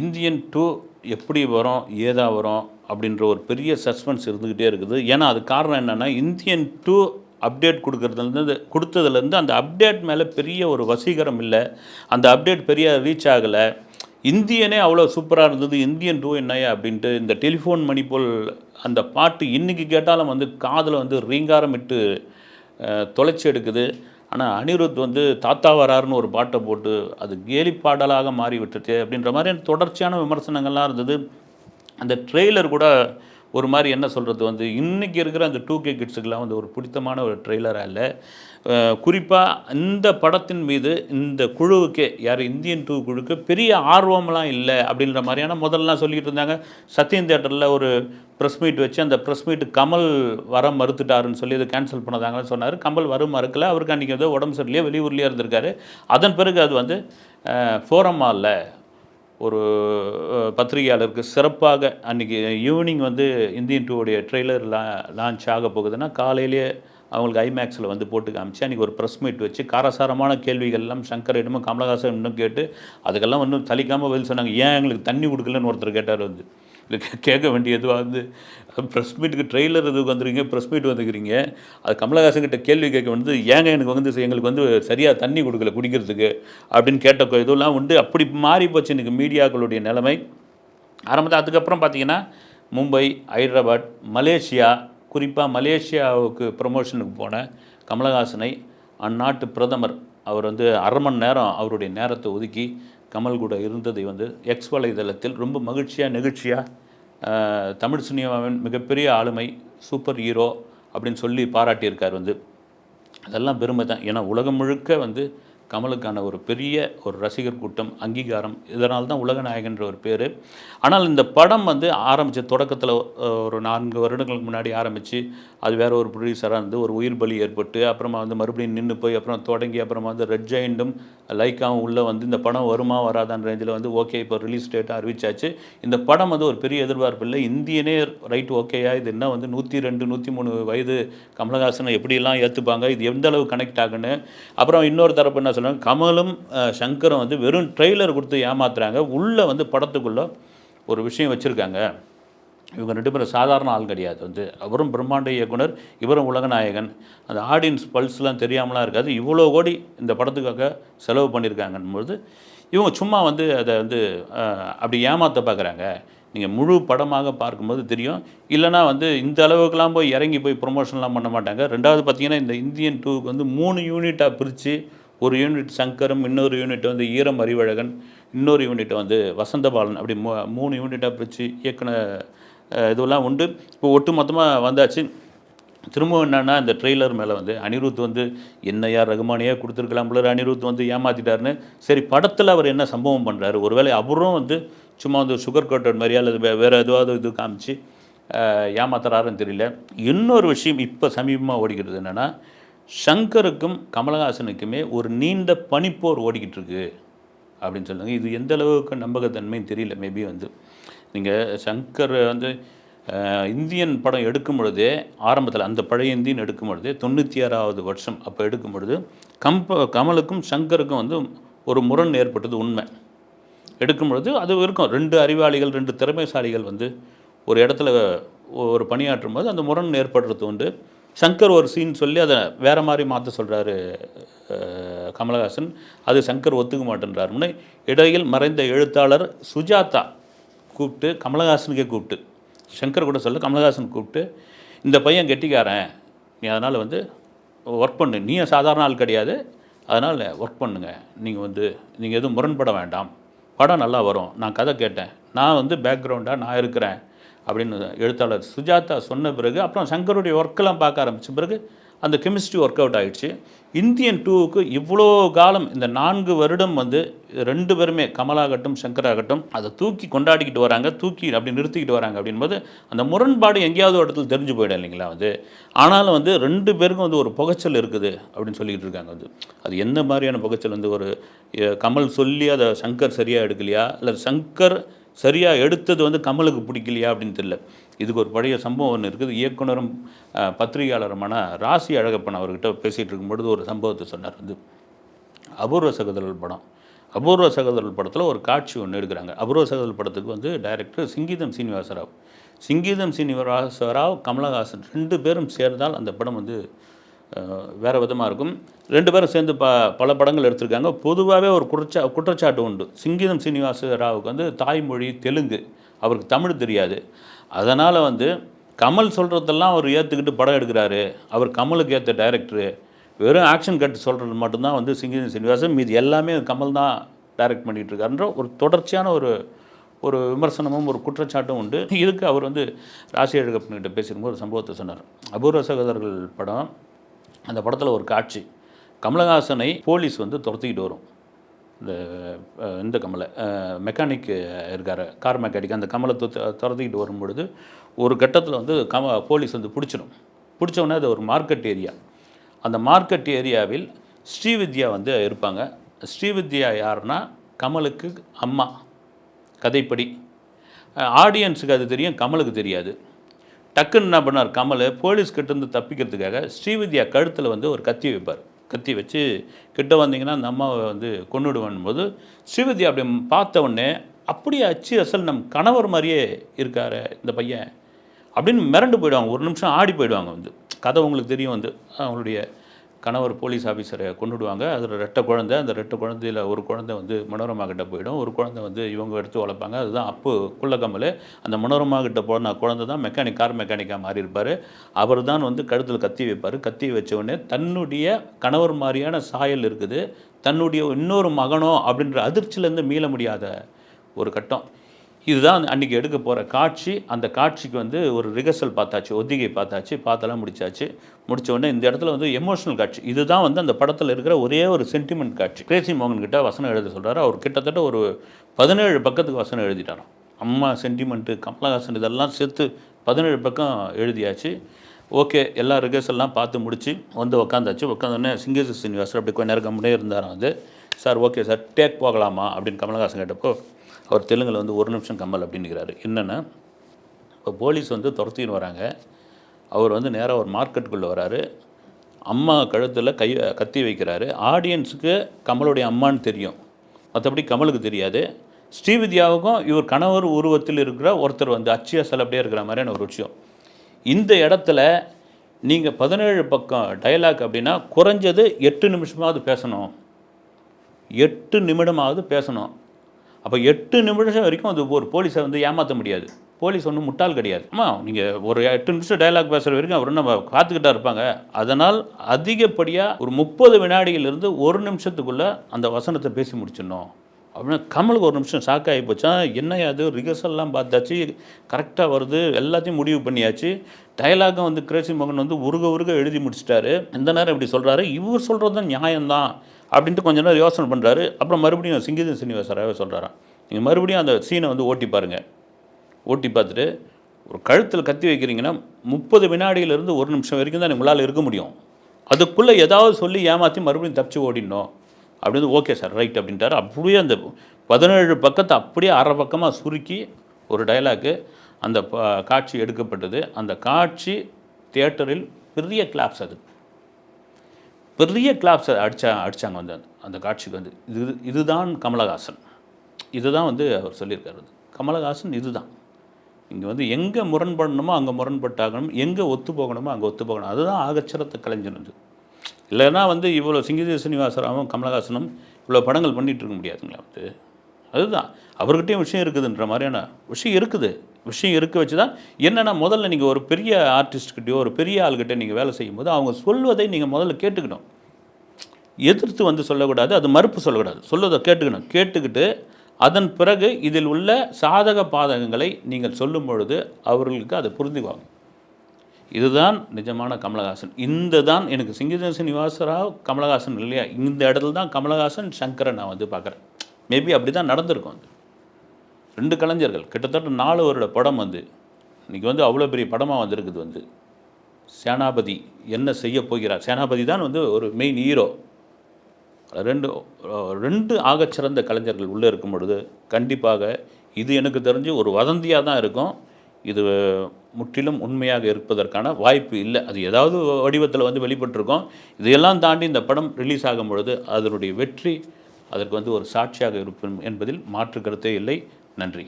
Indian two எப்படி வரும் ஏதா வரும் அப்படின்ற ஒரு பெரிய சஸ்பென்ஸ் இருந்துக்கிட்டே இருக்குது. ஏன்னா அது காரணம் என்னென்னா இந்தியன் டூ அப்டேட் கொடுக்குறதுலேருந்து கொடுத்ததுலேருந்து அந்த அப்டேட் மேலே பெரிய ஒரு வசீகரம் இல்லை. அந்த அப்டேட் பெரிய ரீச் ஆகலை. இந்தியனே அவ்வளோ சூப்பராக இருந்தது இந்தியன் டூ என்னையா அப்படின்ட்டு இந்த டெலிஃபோன் மணி போல் அந்த பாட்டு இன்றைக்கி கேட்டாலும் வந்து காதில் வந்து ரீங்காரமிட்டு இட்டு தொலைச்சி எடுக்குது. ஆனால் அனிருத் வந்து தாத்தா வராருன்னு ஒரு பாட்டை போட்டு அது கேலி பாடலாக மாறி விட்டுச்சு அப்படின்ற மாதிரி தொடர்ச்சியான விமர்சனங்கள்லாம் இருந்தது. அந்த ட்ரெய்லர் கூட ஒரு மாதிரி என்ன சொல்கிறது வந்து இன்றைக்கி இருக்கிற அந்த டூ கே கிட்ஸுக்கெலாம் வந்து ஒரு பிடித்தமான ஒரு ட்ரெய்லராக இல்லை. குறிப்பாக இந்த படத்தின் மீது இந்த குழுவுக்கே யார் இந்தியன் டூ குழுக்கு பெரிய ஆர்வம்லாம் இல்லை அப்படின்ற மாதிரியான முதல்லாம் சொல்லிக்கிட்டு இருந்தாங்க. சத்யன் தேட்டரில் ஒரு ப்ரெஸ் மீட் வச்சு அந்த ப்ரெஸ் மீட் கமல் வர மறுத்துட்டாருன்னு சொல்லி அதை கேன்சல் பண்ணதாங்கன்னு சொன்னார். கமல் வர மறுக்கல அவருக்கு அன்றைக்கி வந்து உடம்பு சரியில்லையே வெளியூர்லேயே இருந்திருக்காரு. அதன் பிறகு அது வந்து ஃபோரம் மாலில் ஒரு பத்திரிகையாளருக்கு சிறப்பாக அன்றைக்கி ஈவினிங் வந்து இந்தியன் டூவுடைய ட்ரெய்லர் லா லான்ச் ஆக போகுதுன்னா காலையிலேயே அவங்களுக்கு ஐமேக்ஸில் வந்து போட்டு காமிச்சு அன்றைக்கி ஒரு ப்ரெஸ் மீட் வச்சு காரசாரமான கேள்விகள் எல்லாம் சங்கரிடமும் கமலஹாசன் இன்னும் கேட்டு அதுக்கெல்லாம் ஒன்றும் தலிக்காமல் பதில் சொன்னாங்க. ஏன் எங்களுக்கு தண்ணி கொடுக்கலன்னு ஒருத்தர் கேட்டார் வந்து. கேட்க வேண்டியது வந்து ப்ரெஸ் மீட்டுக்கு ட்ரெய்லர் இது வந்துருக்கீங்க? ப்ரெஸ் மீட் வந்துக்கிறீங்க. அது கமலஹாசன் கிட்ட கேள்வி கேட்க வந்து ஏங்க எனக்கு வந்து எங்களுக்கு வந்து சரியாக தண்ணி கொடுக்கல குடிக்கிறதுக்கு? அப்படின்னு கேட்ட இதெல்லாம் உண்டு. அப்படி மாறி போச்சு எனக்கு மீடியாக்களுடைய நிலைமை. ஆரம்பத்தில் அதுக்கப்புறம் பார்த்தீங்கன்னா மும்பை ஹைதராபாத் மலேசியா குறிப்பாக மலேசியாவுக்கு ப்ரமோஷனுக்கு போன கமலஹாசனை அந்நாட்டு பிரதமர் அவர் வந்து அரை மணி நேரம் அவருடைய நேரத்தை ஒதுக்கி கமல் கூட இருந்ததை வந்து எக்ஸ் வலைதளத்தில் ரொம்ப மகிழ்ச்சியாக நெகிழ்ச்சியாக தமிழ் சினிமாவின் மிகப்பெரிய ஆளுமை சூப்பர் ஹீரோ அப்படின்னு சொல்லி பாராட்டியிருக்கார் வந்து. அதெல்லாம் பெருமை தான் ஏன்னா உலகம் முழுக்க வந்து கமலுக்கான ஒரு பெரிய ஒரு ரசிகர் கூட்டம் அங்கீகாரம் இதனால் தான் உலகநாயகன்ற ஒரு பேர். ஆனால் இந்த படம் வந்து ஆரம்பித்த தொடக்கத்தில் ஒரு நான்கு வருடங்களுக்கு முன்னாடி ஆரம்பித்து அது வேற ஒரு ப்ரொடியூசராக இருந்து ஒரு உயிர் பலி ஏற்பட்டு அப்புறமா வந்து மறுபடியும் நின்று போய் அப்புறம் தொடங்கி அப்புறமா வந்து ரெட் ஜெயிண்டும் லைக்காவும் உள்ளே வந்து இந்த படம் வருமா வராதான்ற ரேஞ்சில் வந்து ஓகே இப்போ ரிலீஸ் டேட்டாக அறிவிச்சாச்சு. இந்த படம் வந்து ஒரு பெரிய எதிர்பார்ப்பு இல்லை. இந்தியனே ரைட் ஓகேயா இது என்ன வந்து நூற்றி ரெண்டு நூற்றி மூணு வயது கமலஹாசனை எப்படியெல்லாம் ஏற்றுப்பாங்க இது எந்த அளவு கனெக்ட் ஆகுன்னு? அப்புறம் இன்னொரு தரப்பு என்ன சொன்னாங்க. கமலும் சங்கரும் வந்து வெறும் ட்ரெய்லர் கொடுத்து ஏமாத்துறாங்க. உள்ளே வந்து படத்துக்குள்ளே ஒரு விஷயம் வச்சுருக்காங்க. இவங்க ரெண்டு பேரும் சாதாரண ஆள் கிடையாது. வந்து அவரும் பிரம்மாண்ட இயக்குனர் இவரும் உலகநாயகன் அந்த ஆடியன்ஸ் பல்ஸ்லாம் தெரியாமலாம் இருக்காது. இவ்வளோ கோடி இந்த படத்துக்காக செலவு பண்ணியிருக்காங்கன்னும்போது இவங்க சும்மா வந்து அதை வந்து அப்படி ஏமாற்ற பார்க்குறாங்க நீங்கள் முழு படமாக பார்க்கும்போது தெரியும். இல்லைனா வந்து இந்த அளவுக்குலாம் போய் இறங்கி போய் ப்ரொமோஷன்லாம் பண்ண மாட்டாங்க. ரெண்டாவது பார்த்தீங்கன்னா இந்த இந்தியன் டூக்கு வந்து மூணு யூனிட்டாக பிரித்து ஒரு யூனிட் சங்கரும் இன்னொரு யூனிட் வந்து ஈரம் அறிவழகன் இன்னொரு யூனிட் வந்து வசந்தபாலன். அப்படி மூ மூணு யூனிட்டாக பிரித்து இயக்குன இதுவெல்லாம் உண்டு. இப்போ ஒட்டு மொத்தமாக வந்தாச்சு. திரும்பவும் என்னன்னா இந்த ட்ரெய்லர் மேலே வந்து அனிருத் வந்து என்னையா ரகுமானியாக கொடுத்துருக்கலாம் பிள்ளை அனிருத் வந்து ஏமாற்றிட்டாருன்னு சரி படத்தில் அவர் என்ன சம்பவம் பண்ணுறாரு ஒருவேளை அவரும் வந்து சும்மா வந்து சுகர் கோட்டட் மாதிரி அல்லது வே- வேற எதுவாவது இது காமிச்சு ஏமாத்துறாருன்னு தெரியல. இன்னொரு விஷயம் இப்போ சமீபமாக ஓடிக்கிறது என்னென்னா ஷங்கருக்கும் கமலஹாசனுக்குமே ஒரு நீண்ட பனிப்போர் ஓடிக்கிட்டு இருக்கு அப்படின்னு சொல்லுங்கள் இது எந்த அளவுக்கு நம்பகத்தன்மைன்னு தெரியல. மேபி வந்து நீங்கள் சங்கர் வந்து இந்தியன் படம் எடுக்கும் பொழுதே ஆரம்பத்தில் அந்த பழைய இந்தியன் எடுக்கும் பொழுதே தொண்ணூற்றி ஆறாவது வருஷம் அப்போ எடுக்கும் பொழுது கம்ப கமலுக்கும் சங்கருக்கும் வந்து ஒரு முரண் ஏற்பட்டது உண்மை. எடுக்கும் பொழுது அது இருக்கும். ரெண்டு அறிவாளிகள் ரெண்டு திறமைசாலிகள் வந்து ஒரு இடத்துல ஒரு பணியாற்றும் போது அந்த முரண் ஏற்படுறது உண்டு. சங்கர் ஒரு சீன் சொல்லி அதை வேறு மாதிரி மாற்ற சொல்கிறாரு கமலஹாசன். அது சங்கர் ஒத்துக்க மாட்டேன்றார். முன்னே இடையில் மறைந்த எழுத்தாளர் சுஜாதா கூப்பிட்டு கமலஹாசனுக்கே கூப்பிட்டு சங்கர் கூட சொல்ல கமலஹாசன் கூப்பிட்டு இந்த பையன் கெட்டிக்காரன். நீ அதனால் வந்து ஒர்க் பண்ணு. நீ சாதாரண ஆள் கிடையாது. அதனால் ஒர்க் பண்ணுங்கள் நீங்கள் வந்து நீங்கள் எதுவும் முரண்பட வேண்டாம். படம் நல்லா வரும். நான் கதை கேட்டேன். நான் வந்து பேக்ரவுண்டாக நான் இருக்கிறேன். அப்படின்னு எழுத்தாளர் சுஜாதா சொன்ன பிறகு அப்புறம் சங்கருடைய ஒர்க்கெல்லாம் பார்க்க ஆரம்பித்த பிறகு அந்த கெமிஸ்ட்ரி ஒர்க் அவுட் ஆகிடுச்சு இந்தியன் டூவுக்கு இவ்வளோ காலம் இந்த நான்கு வருடம் வந்து ரெண்டு பேருமே கமலாகட்டும் சங்கராகட்டும் அதை தூக்கி கொண்டாடிக்கிட்டு வராங்க தூக்கி அப்படி நிறுத்திக்கிட்டு வராங்க அப்படின்போது அந்த முரண்பாடு எங்கேயாவது ஒரு இடத்துல தெரிஞ்சு போயிடும் இல்லைங்களா வந்து ஆனாலும் வந்து ரெண்டு பேருக்கும் வந்து ஒரு புகைச்சல் இருக்குது அப்படின்னு சொல்லிக்கிட்டு இருக்காங்க வந்து அது எந்த மாதிரியான புகைச்சல் வந்து ஒரு கமல் சொல்லி அதை சங்கர் சரியாக எடுக்கலையா? இல்லை சங்கர் சரியாக எடுத்தது வந்து கமலுக்கு பிடிக்கலையா அப்படின்னு தெரியல. இதுக்கு ஒரு பழைய சம்பவம் ஒன்று இருக்குது. இயக்குனரும் பத்திரிகையாளருமான ராசி அழகப்பன் அவர்கிட்ட பேசிகிட்டு இருக்கும்பொழுது ஒரு சம்பவத்தை சொன்னார் வந்து. அபூர்வ சகோதரர் படம். அபூர்வ சகோதரர் படத்தில் ஒரு காட்சி ஒன்று எடுக்கிறாங்க. அபூர்வ சகோதரர் படத்துக்கு வந்து டைரக்டர் சிங்கீதம் சீனிவாசராவ். சிங்கீதம் சீனிவாசராவ் கமலஹாசன் ரெண்டு பேரும் சேர்ந்தால் அந்த படம் வந்து வேறு விதமாக இருக்கும். ரெண்டு பேரும் சேர்ந்து ப பல படங்கள் எடுத்திருக்காங்க. பொதுவாகவே ஒரு குற்றச்சா குற்றச்சாட்டு உண்டு. சிங்கீதம் சீனிவாச ராவுக்கு வந்து தாய்மொழி தெலுங்கு. அவருக்கு தமிழ் தெரியாது. அதனால் வந்து கமல் சொல்கிறதெல்லாம் அவர் ஏற்றுக்கிட்டு படம் எடுக்கிறாரு. அவர் கமலுக்கு ஏற்ற டைரக்டரு வெறும் ஆக்ஷன் கட் சொல்கிறது மட்டும்தான் வந்து சிங்கீதம் சீனிவாசன். மீது எல்லாமே கமல் தான் டைரக்ட் பண்ணிகிட்டு இருக்காருன்ற ஒரு தொடர்ச்சியான ஒரு ஒரு விமர்சனமும் ஒரு குற்றச்சாட்டும் உண்டு. இதுக்கு அவர் வந்து ராசி அழகப்பன்கிட்ட பேசியிருக்கும்போது ஒரு சம்பவத்தை சொன்னார். அபூர்வ சகோதரர்கள் படம் அந்த படத்தில் ஒரு காட்சி. கமலஹாசனை போலீஸ் வந்து துரத்திக்கிட்டு வரும். இந்த இந்த கமலை மெக்கானிக் இருக்கார் கார் மெக்கானிக் அந்த கமலை துரத்து துரத்திக்கிட்டு வரும்பொழுது ஒரு கட்டத்தில் வந்து கம போலீஸ் வந்து பிடிச்சிடும் பிடிச்ச அது ஒரு மார்க்கெட் ஏரியா அந்த மார்க்கெட் ஏரியாவில் ஸ்ரீவித்யா வந்து இருப்பாங்க. ஸ்ரீவித்யா யாருன்னா கமலுக்கு அம்மா. கதைப்படி. ஆடியன்ஸுக்கு அது தெரியும் கமலுக்கு தெரியாது. டக்குன்னு என்ன பண்ணார்? கமல் போலீஸ் கிட்டேருந்து தப்பிக்கிறதுக்காக ஸ்ரீவித்யா கழுத்தில் வந்து ஒரு கத்தி வைப்பார். கத்தி வச்சு கிட்ட வந்தீங்கன்னா அந்த அம்மாவை வந்து கொன்னுடுவான் போது ஸ்ரீவித்யா அப்படி பார்த்த உடனே அப்படியே அச்சு அசல் நம் கணவர் மாதிரியே இருக்கார் இந்த பையன். அப்படின்னு மிரண்டு போயிடுவாங்க. ஒரு நிமிஷம் ஆடி போயிடுவாங்க வந்து. கதை உங்களுக்கு தெரியும் வந்து அவங்களுடைய கணவர் போலீஸ் ஆஃபீஸரை கொண்டுடுவாங்க. அதில் ரெட்டை குழந்தை அந்த ரெட்டை குழந்தையில் ஒரு குழந்தை வந்து மனோரமா கிட்ட போயிடும். ஒரு குழந்தை வந்து இவங்க எடுத்து வளர்ப்பாங்க. அதுதான் அப்பு குள்ளக்கம்மல் அந்த மனோரமா கிட்ட போன குழந்தை தான் மெக்கானிக் கார் மெக்கானிக்காக மாறி இருப்பார் அவர் தான் வந்து கழுத்தில் கத்தி வைப்பார். கத்தி வச்சவுடனே தன்னுடைய கணவர் மாதிரியான சாயல் இருக்குது. தன்னுடைய இன்னொரு மகனோ அப்படின்ற அதிர்ச்சியிலேருந்து மீள முடியாத ஒரு கட்டம். இதுதான் அன்றைக்கி எடுக்க போகிற காட்சி. அந்த காட்சிக்கு வந்து ஒரு ரிகர்சல் பார்த்தாச்சு ஒத்திகை பார்த்தாச்சு பார்த்தெல்லாம் முடிச்சாச்சு. முடிச்ச உடனே இந்த இடத்துல வந்து எமோஷனல் காட்சி. இதுதான் வந்து அந்த படத்தில் இருக்கிற ஒரே ஒரு சென்டிமெண்ட் காட்சி. கிரேசி மோகன் கிட்ட வசனம் எழுத சொல்கிறார் அவர் கிட்டத்தட்ட ஒரு பதினேழு பக்கத்துக்கு வசனம் எழுதிட்டாராம். அம்மா சென்டிமெண்ட்டு கமலஹாசன் இதெல்லாம் சேர்த்து பதினேழு பக்கம் எழுதியாச்சு. ஓகே எல்லா ரிகர்சல்லாம் பார்த்து முடித்து வந்து உக்காந்தாச்சு. உட்காந்தோடனே சிங்கேச சீனிவாசர் அப்படி கொஞ்ச நேரம் கம்முனே இருந்தாராம் அது. சார் ஓகே சார் டேக் போகலாமா? அப்படின்னு கமலஹாசன் கேட்டப்போ அவர் தெலுங்கில் வந்து ஒரு நிமிஷம் கமல் அப்படின்னுக்கிறாரு என்னென்னா இப்போ போலீஸ் வந்து துரத்தின்னு வராங்க. அவர் வந்து நேராக ஒரு மார்க்கெட்டுக்குள்ளே வராரு. அம்மா கழுத்தில் கை கத்தி வைக்கிறாரு. ஆடியன்ஸுக்கு கமலுடைய அம்மான்னு தெரியும். மற்றபடி கமலுக்கு தெரியாது. ஸ்ரீவித்யாவுக்கும் இவர் கணவர் உருவத்தில் இருக்கிற ஒருத்தர் வந்து அச்சியா அப்படியே இருக்கிற மாதிரியான ஒரு விஷயம். இந்த இடத்துல நீங்கள் பதினேழு பக்கம் டயலாக் அப்படின்னா குறைஞ்சது எட்டு நிமிஷமாவது பேசணும். எட்டு நிமிடமாவது பேசணும். அப்போ எட்டு நிமிஷம் வரைக்கும் அது ஒரு போலீஸை வந்து ஏமாற்ற முடியாது. போலீஸ் ஒன்றும் முட்டாள் கிடையாது. ஆமாம் நீங்கள் ஒரு எட்டு நிமிஷம் டயலாக் பேசுகிற வரைக்கும் அவர் நம்ம காத்துக்கிட்டா இருப்பாங்க. அதனால் அதிகப்படியாக ஒரு முப்பது வினாடியிலிருந்து ஒரு நிமிஷத்துக்குள்ளே அந்த வசனத்தை பேசி முடிச்சிடணும். அப்படின்னா கமலுக்கு ஒரு நிமிஷம் ஷாக் ஆகி போச்சா? என்ன அது ரிகர்சல்லாம் பார்த்தாச்சு. கரெக்டாக வருது. எல்லாத்தையும் முடிவு பண்ணியாச்சு. டயலாகும் வந்து கிரேசி மோகன் வந்து உருக உருக எழுதி முடிச்சிட்டாரு. இந்த நேரம் இப்படி சொல்கிறாரு இவர் சொல்கிறது தான் நியாயம்தான் அப்படின்ட்டு கொஞ்ச நேரம் யோசனை பண்ணுறாரு அப்புறம் மறுபடியும் சிங்கீதம் சீனிவாசராகவே சொல்கிறாராம் நீங்கள் மறுபடியும் அந்த சீனை வந்து ஓட்டி பாருங்கள் ஓட்டி பார்த்துட்டு ஒரு கழுத்தில் கத்தி வைக்கிறீங்கன்னா முப்பது வினாடியிலேருந்து ஒரு நிமிஷம் வரைக்கும் தான் உங்களால் இருக்க முடியும். அதுக்குள்ளே ஏதாவது சொல்லி ஏமாற்றி மறுபடியும் தப்பிச்சு ஓடிடணும். அப்படின்னு ஓகே சார் ரைட் அப்படின்ட்டாரு. அப்படியே அந்த பதினேழு பக்கத்தை அப்படியே அரை பக்கமாக சுருக்கி ஒரு டயலாக்கு அந்த ப- காட்சி எடுக்கப்பட்டது. அந்த காட்சி தியேட்டரில் பெரிய கிளாப்ஸ் அது. பெரிய கிளாப்ஸ் அடிச்சா அடித்தாங்க வந்து அந்த- அந்த காட்சிக்கு வந்து. இது இதுதான் கமலஹாசன். இதுதான் வந்து அவர் சொல்லியிருக்காரு அது. கமலஹாசன் இதுதான். இங்கே வந்து எங்கே முரண்படணுமோ அங்கே முரண்பட்டாகணும். எங்கே ஒத்து போகணுமோ அங்கே ஒத்து போகணும். அதுதான் ஆகச்சரத்தை கலைஞர் வந்து. இல்லைன்னா வந்து இவ்வளோ சிங்கீத சீனிவாசராவும் கமலஹாசனும் இவ்வளோ படங்கள் பண்ணிகிட்டு இருக்க முடியாதுங்களா வந்து. அதுதான். அவர்கிட்டயும் விஷயம் இருக்குதுன்ற மாதிரியான விஷயம் இருக்குது. விஷயம் இருக்க வச்சு தான் என்னென்னா முதல்ல நீங்கள் ஒரு பெரிய ஆர்டிஸ்ட்கிட்டையோ ஒரு பெரிய ஆள்கிட்ட நீங்கள் வேலை செய்யும்போது அவங்க சொல்வதை நீங்கள் முதல்ல கேட்டுக்கணும். எதிர்த்து வந்து சொல்லக்கூடாது அது மறுப்பு சொல்லக்கூடாது. சொல்லுவதை கேட்டுக்கணும். கேட்டுக்கிட்டு அதன் பிறகு இதில் உள்ள சாதக பாதகங்களை நீங்கள் சொல்லும் பொழுது அவர்களுக்கு அதை புரிந்துக்குவாங்க இதுதான் நிஜமான கமலஹாசன். இந்த தான் எனக்கு சிங்கீத சீனிவாசராவ் கமலஹாசன் இல்லையா? இந்த இடத்துல தான் கமலஹாசன் சங்கரை நான் வந்து பார்க்குறேன். மேபி அப்படி தான் நடந்திருக்கும் அது. ரெண்டு கலைஞர்கள் கிட்டத்தட்ட நாலு வருட படம் வந்து இன்றைக்கி வந்து அவ்வளோ பெரிய படமாக வந்திருக்குது வந்து. சேனாபதி என்ன செய்ய போகிறார்? சேனாபதி தான் வந்து ஒரு மெயின் ஹீரோ ரெண்டு ரெண்டு ஆகச்சிறந்த கலைஞர்கள் உள்ளே இருக்கும் பொழுது கண்டிப்பாக இது எனக்கு தெரிஞ்சு ஒரு வதந்தியாக தான் இருக்கும். இது முற்றிலும் உண்மையாக இருப்பதற்கான வாய்ப்பு இல்லை. அது ஏதாவது வடிவத்தில் வந்து வெளிப்பட்டிருக்கும். இதையெல்லாம் தாண்டி இந்த படம் ரிலீஸ் ஆகும் பொழுது அதனுடைய வெற்றி அதற்கு வந்து ஒரு சாட்சியாக இருப்போம் என்பதில் மாற்று கருத்தே இல்லை. நன்றி.